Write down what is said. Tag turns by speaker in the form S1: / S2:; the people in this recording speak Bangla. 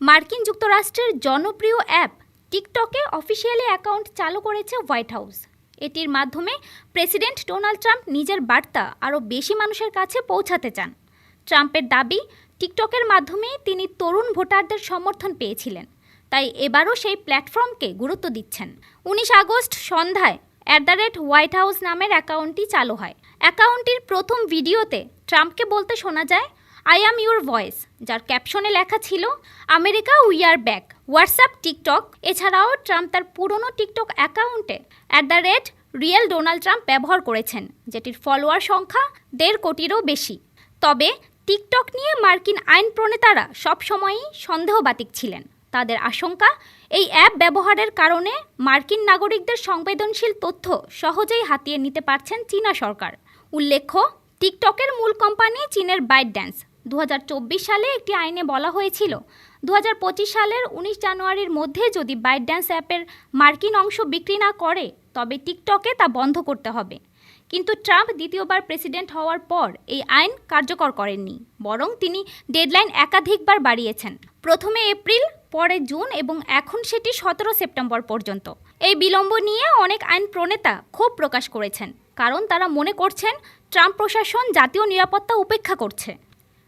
S1: মার্কিন যুক্তরাষ্ট্রের জনপ্রিয় অ্যাপ টিকটকে অফিসিয়ালি অ্যাকাউন্ট চালু করেছে হোয়াইট হাউস। এটির মাধ্যমে প্রেসিডেন্ট ডোনাল্ড ট্রাম্প নিজের বার্তা আরও বেশি মানুষের কাছে পৌঁছাতে চান। ট্রাম্পের দাবি, টিকটকের মাধ্যমে তিনি তরুণ ভোটারদের সমর্থন পেয়েছিলেন, তাই এবারও সেই প্ল্যাটফর্মকে গুরুত্ব দিচ্ছেন। উনিশ আগস্ট সন্ধ্যায় at the rate White House নামের অ্যাকাউন্টটি চালু হয়। অ্যাকাউন্টটির প্রথম ভিডিওতে ট্রাম্পকে বলতে শোনা যায় আই অ্যাম ইউর ভয়েস যার ক্যাপশনে লেখা ছিল America we are back WhatsApp TikTok এছাড়াও ট্রাম্প তার পুরনো টিকটক অ্যাকাউন্টে at the rate real Donald Trump ব্যবহার করেছেন, যেটির ফলোয়ার সংখ্যা দেড় কোটিরও বেশি। তবে টিকটক নিয়ে মার্কিন আইন প্রণেতারা সবসময়ই সন্দেহবাতিক ছিলেন। তাদের আশঙ্কা, এই অ্যাপ ব্যবহারের কারণে মার্কিন নাগরিকদের সংবেদনশীল তথ্য সহজেই হাতিয়ে নিতে পারছেন চীনা সরকার। উল্লেখ্য টিকটকের মূল কোম্পানি চীনের বাইট ড্যান্স দু হাজার চব্বিশ সালে একটি আইনে বলা হয়েছিল। দু হাজার পঁচিশ সালের উনিশ জানুয়ারির মধ্যে যদি বাইট ড্যান্স অ্যাপের মার্কিন অংশ বিক্রি না করে, তবে টিকটকে তা বন্ধ করতে হবে। কিন্তু ট্রাম্প দ্বিতীয়বার প্রেসিডেন্ট হওয়ার পর এই আইন কার্যকর করেননি, বরং তিনি ডেডলাইন একাধিকবার বাড়িয়েছেন। প্রথমে এপ্রিল, পরে জুন এবং এখন সেটি সতেরো সেপ্টেম্বর পর্যন্ত। এই বিলম্ব নিয়ে অনেক আইন প্রণেতা ক্ষোভ প্রকাশ করেছেন, কারণ তারা মনে করছেন, ট্রাম্প প্রশাসন জাতীয় নিরাপত্তা উপেক্ষা করছে।